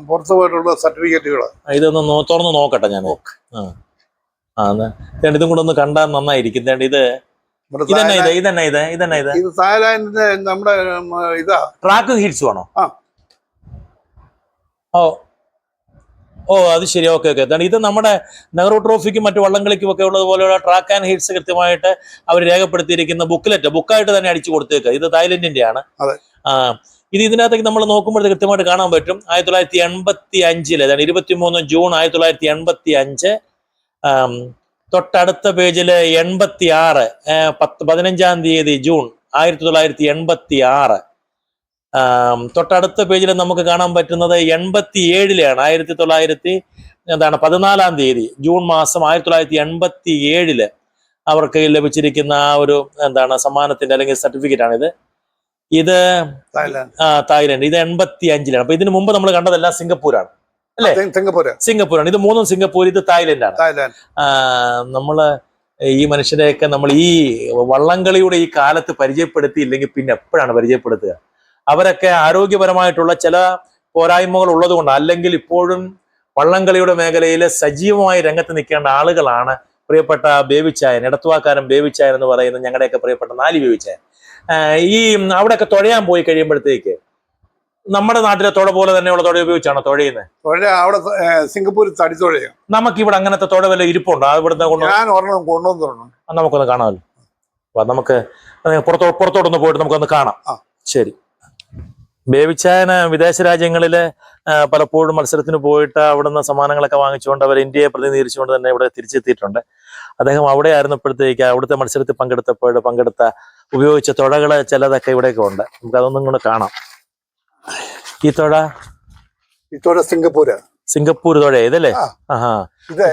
പുറത്തു പോയിട്ടുള്ള സർട്ടിഫിക്കറ്റുകൾ ഇതൊന്ന് തുറന്ന് നോക്കട്ടെ ഞാൻ ആ. ആ എന്നാ ഇതും കൂടെ ഒന്ന് കണ്ടാൽ നന്നായിരിക്കും. ചേട്ടൻ ഇത് ഇതന്നെ ഇത് ഇതന്നെ ഇത് ഇതന്നെ ഇത്. നമ്മുടെ ഇതാ. ട്രാക്ക് ഹീറ്റ്സ് വേണോ? ആ. ഓ. ഓ അത് ശരി. Okay okay. എന്താണ് ഇത് നമ്മുടെ നെഹ്റു ട്രോഫിക്കും മറ്റു വള്ളംകളിക്കും ഒക്കെ ഉള്ളതുപോലെയുള്ള ട്രാക്ക് ആൻഡ് ഹീറ്റ്സ് കൃത്യമായിട്ട് അവർ രേഖപ്പെടുത്തിയിരിക്കുന്ന ബുക്ക്ലെറ്റ് ബുക്കായിട്ട് തന്നെ അടിച്ചു കൊടുത്തേക്ക്. ഇത് തായ്ലൻഡിന്റെ ആണ്. ആ. ഇത് ഇതിനകത്തേക്ക് നമ്മൾ നോക്കുമ്പോൾ കൃത്യമായിട്ട് കാണാൻ പറ്റും. ആയിരത്തി തൊള്ളായിരത്തി എൺപത്തി അഞ്ചിൽ അതാണ് ഇരുപത്തി മൂന്ന് ജൂൺ ആയിരത്തി തൊള്ളായിരത്തി എൺപത്തി അഞ്ച് തൊട്ടടുത്ത പേജിൽ എൺപത്തി ആറ് പത്ത് പതിനഞ്ചാം തീയതി ജൂൺ ആയിരത്തി തൊള്ളായിരത്തി എൺപത്തി ആറ് തൊട്ടടുത്ത പേജിൽ നമുക്ക് കാണാൻ പറ്റുന്നത് എൺപത്തി ഏഴിലാണ് ആയിരത്തി തൊള്ളായിരത്തി എന്താണ് പതിനാലാം തീയതി ജൂൺ മാസം ആയിരത്തി തൊള്ളായിരത്തി എൺപത്തി ഏഴിൽ അവർക്ക് ലഭിച്ചിരിക്കുന്ന ആ ഒരു എന്താണ് സമ്മാനത്തിന്റെ അല്ലെങ്കിൽ സർട്ടിഫിക്കറ്റ് ആണിത് ഇത് തായ്ലാന്റ് ഇത് എൺപത്തി അഞ്ചിലാണ് അപ്പൊ ഇതിനു മുമ്പ് നമ്മൾ കണ്ടതെല്ലാം സിംഗപ്പൂരാണ്. അല്ലേ? സിംഗപ്പൂർ സിംഗപ്പൂരാണ്. ഇത് മൂന്നും സിംഗപ്പൂർ ഇത് തായ്ലൻഡ്. ആണ് നമ്മൾ ഈ മനുഷ്യരെയൊക്കെ നമ്മൾ ഈ വള്ളംകളിയുടെ ഈ കാലത്ത് പരിചയപ്പെടുത്തിയില്ലെങ്കിൽ പിന്നെ എപ്പോഴാണ് പരിചയപ്പെടുത്തുക? അവരൊക്കെ ആരോഗ്യപരമായിട്ടുള്ള ചില പോരായ്മകൾ ഉള്ളതുകൊണ്ട് അല്ലെങ്കിൽ ഇപ്പോഴും വള്ളംകളിയുടെ മേഖലയിൽ സജീവമായി രംഗത്ത് നിൽക്കേണ്ട ആളുകളാണ് പ്രിയപ്പെട്ട ബേബിച്ചായൻ ഇടത്തുവാക്കാരൻ ബേബിച്ചായൻ എന്ന് പറയുന്ന ഞങ്ങളുടെയൊക്കെ പ്രിയപ്പെട്ട നാല് ബേബിച്ചായൻ. ഈ അവിടെയൊക്കെ തുഴയാൻ പോയി കഴിയുമ്പോഴത്തേക്ക് നമ്മുടെ നാട്ടിലെ തുഴ പോലെ തന്നെയുള്ള തുഴ ഉപയോഗിച്ചാണ് തുഴയുന്നത് തുഴ അവിടെ സിംഗപ്പൂരിൽ തടി തടിത്തുഴയാണ് നമുക്ക് ഇവിടെ അങ്ങനത്തെ തുഴ വല്ല ഇരിപ്പുണ്ടോ? അത് ഇവിടുന്ന് കൊണ്ട് ഞാൻ ഒരെണ്ണം നമുക്കൊന്ന് കാണാമല്ലോ. അപ്പൊ നമുക്ക് പുറത്തോ പുറത്തോട്ടൊന്ന് പോയിട്ട് നമുക്കൊന്ന് കാണാം. ശരി. ബേബിച്ചായന് വിദേശ രാജ്യങ്ങളിൽ പലപ്പോഴും മത്സരത്തിന് പോയിട്ട് അവിടുന്ന് സമ്മാനങ്ങളൊക്കെ വാങ്ങിച്ചുകൊണ്ട് അവർ ഇന്ത്യയെ പ്രതിനിധീകരിച്ചുകൊണ്ട് തന്നെ ഇവിടെ തിരിച്ചെത്തിയിട്ടുണ്ട്. അദ്ദേഹം അവിടെ ആയിരുന്നപ്പോഴത്തേക്ക് അവിടുത്തെ മത്സരത്തിൽ പങ്കെടുത്തപ്പോൾ പങ്കെടുത്ത ഉപയോഗിച്ച തുഴകൾ ചിലതൊക്കെ ഇവിടെയൊക്കെ ഉണ്ട്. നമുക്ക് അതൊന്നും കൂടെ കാണാം. ഈ തൊഴ ഈ തൊഴ സിംഗപ്പൂര് സിംഗപ്പൂർ തൊഴ ഇതല്ലേ ഇത്.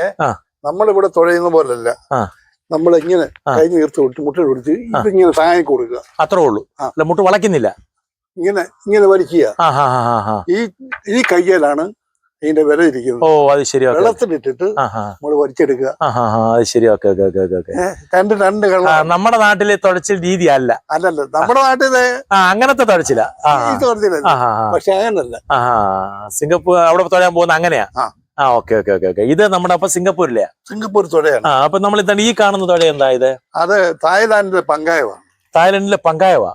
നമ്മളിവിടെ തുഴയുന്ന പോലല്ല. നമ്മൾ ഇങ്ങനെ. കൈ നീർത്ത് കൊടുത്ത് മുട്ട കൊടുത്ത് ഇതിങ്ങനെ താങ്ങി കൊടുക്കുക. അത്രേ ഉള്ളൂ. അല്ല മുട്ട വളയ്ക്കുന്നില്ല. ഇങ്ങനെ ഇങ്ങനെ വലിക്കുക. ഈ ഈ കയ്യിലാണ് ഇതിന്റെ വില ഇരിക്കുന്നത് ഓ അത് ശരി വെള്ളത്തിലിട്ടിട്ട് നമ്മൾ വലിച്ചെടുക്കുക. അത് ശരി okay okay okay okay okay. രണ്ട് രണ്ട് ആ, കള്ള. നമ്മുടെ നാട്ടിലെ തുഴച്ചിൽ രീതി അല്ല അല്ലല്ല നമ്മുടെ നാട്ടിലെ അങ്ങനത്തെ തുഴച്ചില്ല ആ പക്ഷെ അങ്ങനല്ല. സിംഗപ്പൂർ അവിടെ തുഴയാൻ പോകുന്ന അങ്ങനെയാ? ആ. Okay okay okay okay. ഇത് നമ്മുടെ അപ്പൊ സിംഗപ്പൂരിലെ സിംഗപ്പൂർ തുഴയാണ്. ആ അപ്പൊ നമ്മൾ ഇതാണ് ഈ കാണുന്ന തുഴ എന്താ ഇത്? അത് തായ്ലാന്റിലെ പങ്കായവ? തായ്ലൻഡിലെ പങ്കായവാ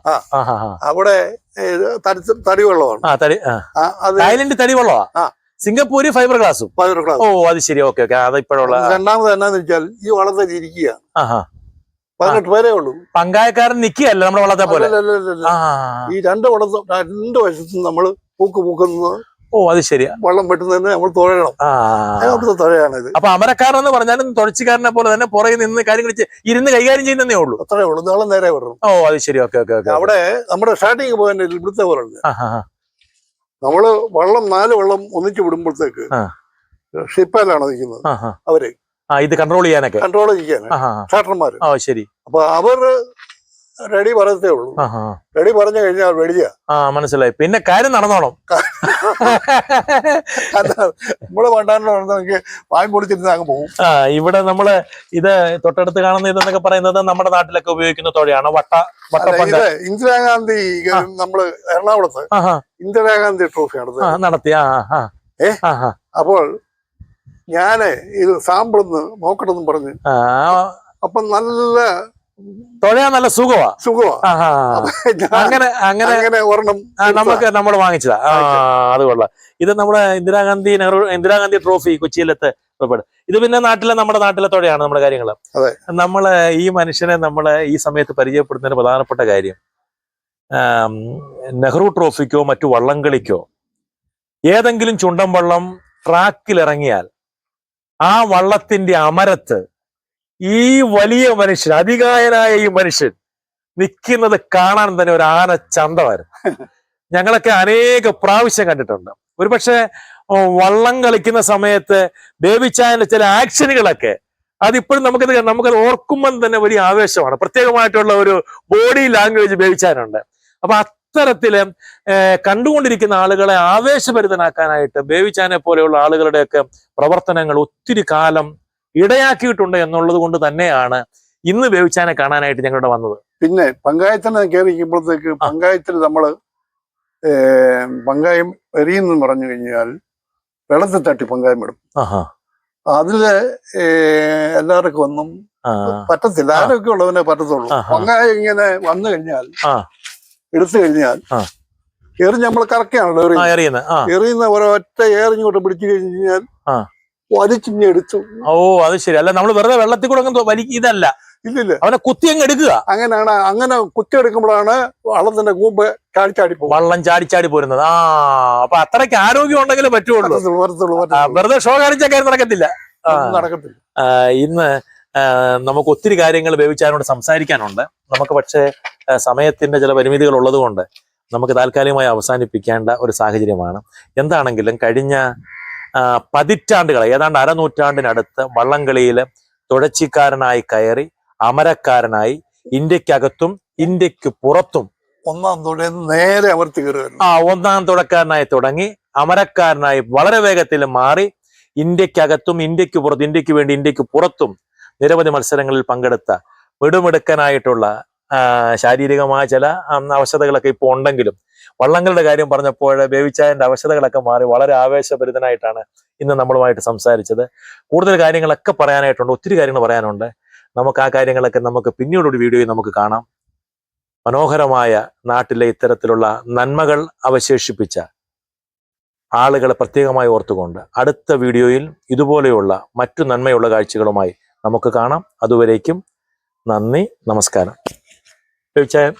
അവിടെ തടി തടിവെള്ളമാണ്. തായ്ലൻഡ് തടി വെള്ളമാ ആ. സിംഗപ്പൂര് ഫൈബർ ഗ്ലാസും ഫൈബർ ഗ്ലാസ് ഓ അത് ശരി. Okay okay. അത് ഇപ്പോഴുള്ള രണ്ടാമത് എന്നാന്ന് വെച്ചാൽ ഈ വളർന്ന ഇരിക്കുക പതിനെട്ട് പേരേ ഉള്ളൂ. പങ്കായക്കാരൻ നിക്കുകയല്ല നമ്മുടെ വളർത്തെ പോലെ. ഈ രണ്ട് വളർത്ത രണ്ട് വശത്തും നമ്മൾ പൂക്ക് പൂക്കുന്നത് ഓ അത് ശരിയാ വെള്ളം പെട്ടെന്ന് തന്നെ നമ്മൾ തുഴയണം. അവിടുത്തെ തുഴയാണിത്. അപ്പൊ അമരക്കാരൻ എന്ന് പറഞ്ഞാലും തുഴച്ചിക്കാരനെ പോലെ തന്നെ പുറകെ നിന്ന് കാര്യങ്ങൾ ഇരുന്ന് കൈകാര്യം ചെയ്യുന്നതേ ഉള്ളൂ. അത്രേ ഉള്ളൂ. നാളെ നേരെ വരണം ഓ അത് ശരി. ഓക്കെ ഓക്കെ ഓക്കെ അവിടെ നമ്മുടെ സ്റ്റാർട്ടിങ് പോയിന്റ് ഇവിടുത്തെ പോലെ. നമ്മൾ വള്ളം നാല് വള്ളം ഒന്നിച്ച് വിടുമ്പോഴത്തേക്ക് ഷിപ്പാലാണ് നിൽക്കുന്നത്. അവർ ഇത് കൺട്രോൾ ചെയ്യാനൊക്കെ. കൺട്രോൾ ചെയ്യാൻ ഷാട്ടർമാര്. ശരി. അപ്പൊ അവർ റെഡി പറയത്തേ ഉള്ളൂ. റെഡി പറഞ്ഞു കഴിഞ്ഞാൽ വെടിയ ആ മനസ്സിലായി. പിന്നെ കാര്യം നടന്നോണം. <laughs> നമ്മൾ പണ്ടാണ്ട് വായും വാങ്ങി പൊളിച്ചിരുന്ന് അങ്ങ് പോകും ആ ഇവിടെ നമ്മൾ ഇത് തൊട്ടടുത്ത് കാണുന്ന ഇതെന്നൊക്കെ പറയുന്നത് നമ്മുടെ നാട്ടിലൊക്കെ ഉപയോഗിക്കുന്ന തൊഴിലാണ് വട്ട വട്ടപ്പണ്ട് ഇന്ദിരാഗാന്ധി നമ്മൾ എറണാകുളത്ത് ഇന്ദിരാഗാന്ധി ട്രോഫി നടത്തി. ആ ഏ? അപ്പോൾ ഞാൻ ഇത് സാമ്പിളൊന്ന് നോക്കണമെന്ന് പറഞ്ഞ് അപ്പൊ നല്ല തുഴയാൻ നല്ല സുഖമാ സുഖമാ അങ്ങനെ അങ്ങനെ അങ്ങനെ ഒരെണ്ണം നമുക്ക് നമ്മൾ വാങ്ങിച്ചതാ. ആ അത് കൊള്ളാം. ഇത് നമ്മുടെ ഇന്ദിരാഗാന്ധി നെഹ്റു ഇന്ദിരാഗാന്ധി ട്രോഫി കൊച്ചിയിലത്തെ ഇത് പിന്നെ നാട്ടിലെ നമ്മുടെ നാട്ടിലെ തുഴയാണ് നമ്മുടെ കാര്യങ്ങൾ നമ്മളെ നമ്മൾ ഈ മനുഷ്യനെ നമ്മളെ ഈ സമയത്ത് പരിചയപ്പെടുന്നതിന് പ്രധാനപ്പെട്ട കാര്യം നെഹ്റു ട്രോഫിക്കോ മറ്റു വള്ളംകളിക്കോ ഏതെങ്കിലും ചുണ്ടൻ വള്ളം ട്രാക്കിൽ ഇറങ്ങിയാൽ ആ വള്ളത്തിന്റെ അമരത്ത് ഈ വലിയ മനുഷ്യൻ അതികായനായ ഈ മനുഷ്യൻ നിൽക്കുന്നത് കാണാൻ തന്നെ ഒരു ആന ചന്തമായിരുന്നു. <laughs> ഞങ്ങളൊക്കെ അനേക പ്രാവശ്യം കണ്ടിട്ടുണ്ട്. ഒരുപക്ഷെ വള്ളം കളിക്കുന്ന സമയത്ത് ബേബിച്ചായന്റെ ചില ആക്ഷനുകളൊക്കെ അതിപ്പോഴും നമുക്കത് നമുക്കത് ഓർക്കുമ്പം തന്നെ വലിയ ആവേശമാണ്. പ്രത്യേകമായിട്ടുള്ള ഒരു ബോഡി ലാംഗ്വേജ് ബേബിച്ചാനുണ്ട് അപ്പൊ അത്തരത്തിൽ കണ്ടുകൊണ്ടിരിക്കുന്ന ആളുകളെ ആവേശഭരിതനാക്കാനായിട്ട് ബേബിച്ചാനെ പോലെയുള്ള ആളുകളുടെയൊക്കെ പ്രവർത്തനങ്ങൾ ഒത്തിരി കാലം ഇടയാക്കിയിട്ടുണ്ട് എന്നുള്ളത് കൊണ്ട് തന്നെയാണ് ഇന്ന് ബേബിച്ചാനെ കാണാനായിട്ട് ഞങ്ങളുടെ വന്നത്. പിന്നെ പങ്കായത്തിന് കയറിക്കുമ്പോഴത്തേക്ക് പങ്കായത്തിൽ നമ്മൾ ഏ, പങ്കായം എറിയെന്ന് പറഞ്ഞു കഴിഞ്ഞാൽ വെള്ളത്തിൽ തട്ടി പങ്കായം ഇടും. അതിൽ എല്ലാവർക്കും ഒന്നും പറ്റത്തില്ല. ആരൊക്കെ ഉള്ളവനെ പറ്റത്തുള്ളൂ. പങ്കായം ഇങ്ങനെ വന്നു കഴിഞ്ഞാൽ. എടുത്തു കഴിഞ്ഞാൽ. എറിഞ്ഞ് നമ്മൾ കറക്കുകയാണല്ലോ എറിയുന്നത്. എറിയുന്ന ഒരൊറ്റ ഏറിഞ്ഞോട്ട് പിടിച്ചു കഴിഞ്ഞാൽ എടുത്തു. ഓ അത് ശരി. അല്ല നമ്മൾ വെറുതെ വെള്ളത്തിൽ കൂടെ അങ്ങ് വലി ഇതല്ല. ഇല്ലില്ല. അവനെ കുത്തി അങ്ങ് എടുക്കുക. അങ്ങനെയാണ് അങ്ങനെ കുത്തി എടുക്കുമ്പോഴാണ് വള്ളത്തിന്റെ കൂമ്പ് ചാടിച്ചാടി പോകും വള്ളം ചാടിച്ചാടി പോരുന്നത്. ആ അപ്പൊ അത്രയ്ക്ക് ആരോഗ്യം ഉണ്ടെങ്കിലും പറ്റുള്ളൂ. വെറുതെ ഷോ കാണിച്ച കാര്യം നടക്കത്തില്ല. നടക്കത്തില്ല. ഇന്ന് നമുക്ക് ഒത്തിരി കാര്യങ്ങൾ ബേബിച്ചാനോട് സംസാരിക്കാനുണ്ട്. നമുക്ക് പക്ഷേ സമയത്തിന്റെ ചില പരിമിതികൾ ഉള്ളതുകൊണ്ട് നമുക്ക് താൽക്കാലികമായി അവസാനിപ്പിക്കേണ്ട ഒരു സാഹചര്യമാണ്. എന്താണെങ്കിലും കഴിഞ്ഞ പതിറ്റാണ്ടുകൾ ഏതാണ്ട് അരനൂറ്റാണ്ടിനടുത്ത് വള്ളംകളിയിൽ തുഴച്ചിക്കാരനായി കയറി അമരക്കാരനായി ഇന്ത്യക്കകത്തും ഇന്ത്യയ്ക്ക് പുറത്തും ഒന്നാം തുടക്കം നേരെ അവർ കയറുകയാണ് ആ ഒന്നാം തുടക്കാരനായി തുടങ്ങി അമരക്കാരനായി വളരെ വേഗത്തിൽ മാറി ഇന്ത്യക്കകത്തും ഇന്ത്യയ്ക്ക് പുറത്തും ഇന്ത്യയ്ക്ക് വേണ്ടി ഇന്ത്യയ്ക്ക് പുറത്തും നിരവധി മത്സരങ്ങളിൽ പങ്കെടുത്ത മിടുമിടുക്കനായിട്ടുള്ള ശാരീരികമായ ചില അവശതകളൊക്കെ ഇപ്പോൾ ഉണ്ടെങ്കിലും വള്ളങ്ങളുടെ കാര്യം പറഞ്ഞപ്പോൾ ബേബിച്ചായന്റെ അവശതകളൊക്കെ മാറി വളരെ ആവേശഭരിതനായിട്ടാണ് ഇന്ന് നമ്മളുമായിട്ട് സംസാരിച്ചത്. കൂടുതൽ കാര്യങ്ങളൊക്കെ പറയാനായിട്ടുണ്ട് ഒത്തിരി കാര്യങ്ങൾ പറയാനുണ്ട്. നമുക്ക് ആ കാര്യങ്ങളൊക്കെ നമുക്ക് പിന്നീടൊരു വീഡിയോയിൽ നമുക്ക് കാണാം. മനോഹരമായ നാട്ടിലെ ഇത്തരത്തിലുള്ള നന്മകൾ അവശേഷിപ്പിച്ച ആളുകളെ പ്രത്യേകമായി ഓർത്തുകൊണ്ട് അടുത്ത വീഡിയോയിൽ ഇതുപോലെയുള്ള മറ്റു നന്മയുള്ള കാഴ്ചകളുമായി നമുക്ക് കാണാം. അതുവരേക്കും നന്ദി നമസ്കാരം. ചോദിച്ചാൽ